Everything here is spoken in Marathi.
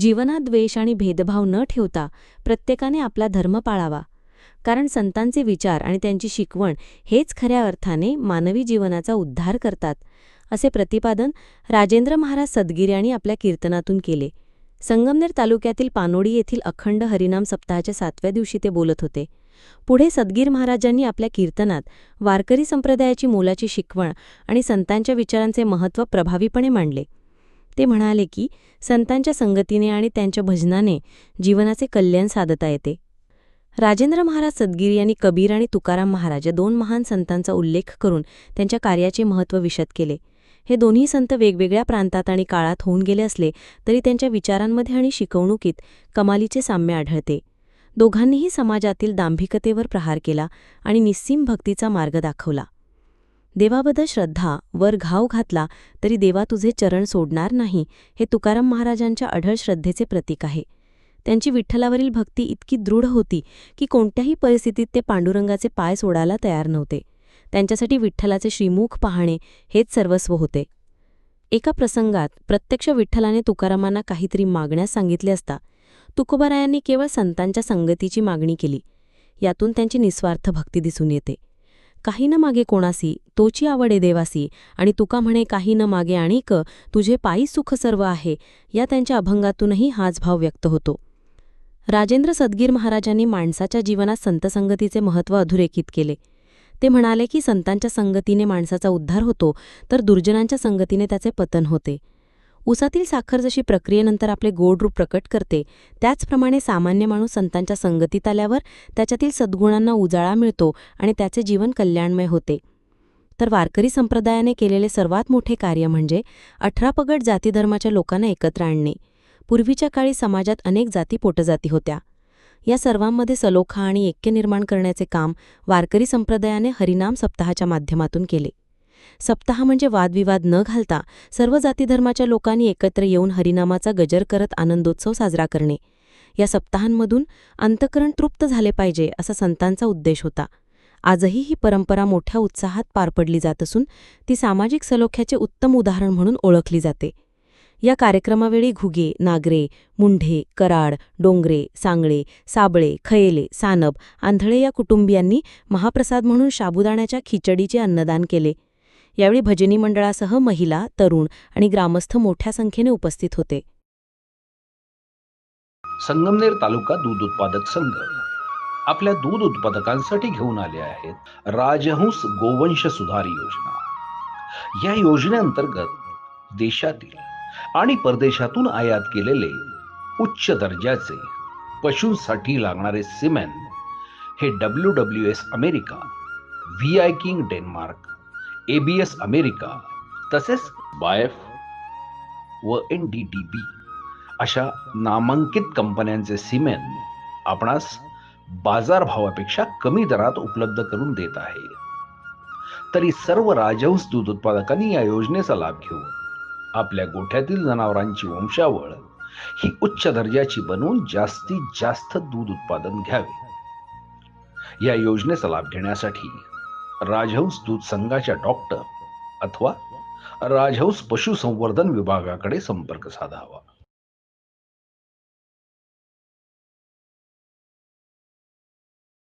जीवनात द्वेष आणि भेदभाव न ठेवता प्रत्येकाने आपला धर्म पाळावा. कारण संतांचे विचार आणि त्यांची शिकवण हेच खऱ्या अर्थाने मानवी जीवनाचा उद्धार करतात असे प्रतिपादन राजेंद्र महाराज सदगिरी यांनी आपल्या कीर्तनातून केले. संगमनेर तालुक्यातील पानोडी येथील अखंड हरिनाम सप्ताहाच्या सातव्या दिवशी ते बोलत होते. पुढे सदगीर महाराजांनी आपल्या कीर्तनात वारकरी संप्रदायाची मोलाची शिकवण आणि संतांच्या विचारांचे महत्त्व प्रभावीपणे मांडले. ते म्हणाले की संतांच्या संगतीने आणि त्यांच्या भजनाने जीवनाचे कल्याण साधता येते. राजेंद्र महाराज सद्गिरी यांनी कबीर आणि तुकाराम महाराज या दोन महान संतांचा उल्लेख करून त्यांच्या कार्याचे महत्त्व विशद केले. हे दोन्ही संत वेगवेगळ्या प्रांतात आणि काळात होऊन गेले असले तरी त्यांच्या विचारांमध्ये आणि शिकवणुकीत कमालीचे साम्य आढळते. दोघांनीही समाजातील दांभिकतेवर प्रहार केला आणि निस्सीम भक्तीचा मार्ग दाखवला. देवाबद्दल श्रद्धा वर घाव घातला तरी देवा तुझे चरण सोडणार नाही हे तुकाराम महाराजांच्या अढळ श्रद्धेचे प्रतीक आहे. त्यांची विठ्ठलावरील भक्ती इतकी दृढ होती की कोणत्याही परिस्थितीत ते पांडुरंगाचे पाय सोडायला तयार नव्हते. त्यांच्यासाठी विठ्ठलाचे श्रीमुख पाहणे हेच सर्वस्व होते. एका प्रसंगात प्रत्यक्ष विठ्ठलाने तुकारामांना काहीतरी मागण्यास सांगितले असता तुकोबारायांनी केवळ संतांच्या संगतीची मागणी केली. यातून त्यांची निस्वार्थ भक्ती दिसून येते. काही न मागे कोणासी तोची आवडे देवासी. आणि तुका म्हणे काही न मागे आणिक तुझे पायी सुख सर्व आहे. या त्यांच्या अभंगातूनही हाच भाव व्यक्त होतो. राजेंद्र सदगीर महाराजांनी माणसाच्या जीवनात संतसंगतीचे महत्त्व अधोरेखित केले. ते म्हणाले की संतांच्या संगतीने माणसाचा उद्धार होतो तर दुर्जनांच्या संगतीने त्याचे पतन होते. उसातील साखर जशी प्रक्रियेनंतर आपले गोड रूप प्रकट करते त्याचप्रमाणे सामान्य माणूस संतांच्या संगतीत आल्यावर त्याच्यातील सद्गुणांना उजाळा मिळतो आणि त्याचे जीवन कल्याणमय होते. तर वारकरी संप्रदायाने केलेले सर्वात मोठे कार्य म्हणजे अठरापगट जातीधर्माच्या लोकांना एकत्र आणणे. पूर्वीच्या काळी समाजात अनेक जाती पोटजाती होत्या. या सर्वांमध्ये सलोखा आणि ऐक्य निर्माण करण्याचे काम वारकरी संप्रदायाने हरिनाम सप्ताहाच्या माध्यमातून केले. सप्ताह म्हणजे वादविवाद न घालता सर्व जातीधर्माच्या लोकांनी एकत्र येऊन हरिनामाचा गजर करत आनंदोत्सव साजरा करणे. या सप्ताहांमधून अंतकरण तृप्त झाले पाहिजे असा संतांचा उद्देश होता. आजही ही परंपरा मोठ्या उत्साहात पार पडली जात असून ती सामाजिक सलोख्याचे उत्तम उदाहरण म्हणून ओळखली जाते. या कार्यक्रमावेळी घुगे नागरे मुंढे कराड डोंगरे सांगळे साबळे खयेले सानब आंधळे या कुटुंबियांनी महाप्रसाद म्हणून शाबुदाण्याच्या खिचडीचे अन्नदान केले. यावेळी भजनी मंडळासह महिला तरुण आणि ग्रामस्थ मोठ्या संख्येने उपस्थित होते. संगमनेर तालुका दूध उत्पादक संघ. आपल्या दूध उत्पादकांसाठी घेऊन आले आहेत राजहंस गोवंश सुधार योजना. या योजनेअंतर्गत देशातील आणि परदेशातून आयात केलेले उच्च दर्जाचे पशूंसाठी लागणारे सिमेंट हे W W S America Viking Denmark ABS America तसेच बायफ व एन डी अशा नामांकित कंपन्यांचे सिमेंट आपणास बाजारभावापेक्षा कमी दरात उपलब्ध करून देत आहे. तरी सर्व राजहंस दूध उत्पादकांनी या योजनेचा लाभ घेऊन आपल्या गोठ्यातील जनावरांची वंशावळ ही उच्च दर्जाची बनवून जास्तीत जास्त दूध उत्पादन घ्यावे. या योजनेचा लाभ घेण्यासाठी राजहंस दूध संघाच्या डॉक्टर अथवा राजहंस पशुसंवर्धन विभागाकडे संपर्क साधावा.